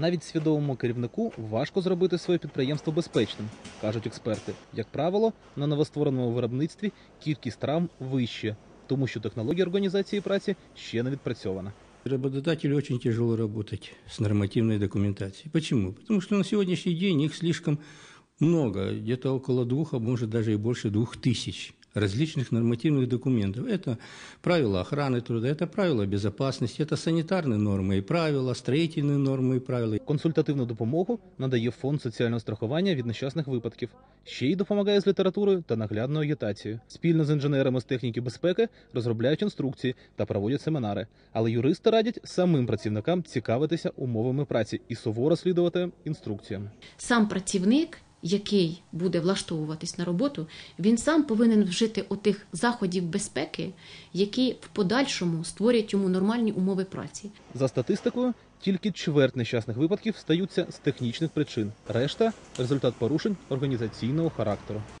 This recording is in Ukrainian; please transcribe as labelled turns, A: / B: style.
A: Навіть свідомому керівнику важко зробити своє підприємство безпечним, кажуть експерти. Як правило, на новоствореному виробництві кількість травм вища, тому що технологія організації праці ще не відпрацьована.
B: Работодателю очень тяжело работать с нормативной документацией. Почему? Потому что на сегодняшний день их слишком много, где-то около двух, а может даже и больше двух тысяч различных нормативных документов. Это правила охраны труда, это правила безопасности, это санитарные нормы и правила, строительные нормы и правила.
A: Консультативну допомогу надає фонд соціального страхування від нещасних випадків. Ще й допомагає з літературою та наглядною агітацією. Спільно з інженерами з техніки безпеки розробляють інструкції та проводять семінари. Але юристи радять самим працівникам цікавитися умовами праці і суворо слідувати інструкціям.
C: сам працівник, який буде влаштовуватись на роботу, він сам повинен вжити отих заходів безпеки, які в подальшому створять йому нормальні умови праці.
A: За статистикою, тільки чверть нещасних випадків стаються з технічних причин. Решта результат порушень організаційного характеру.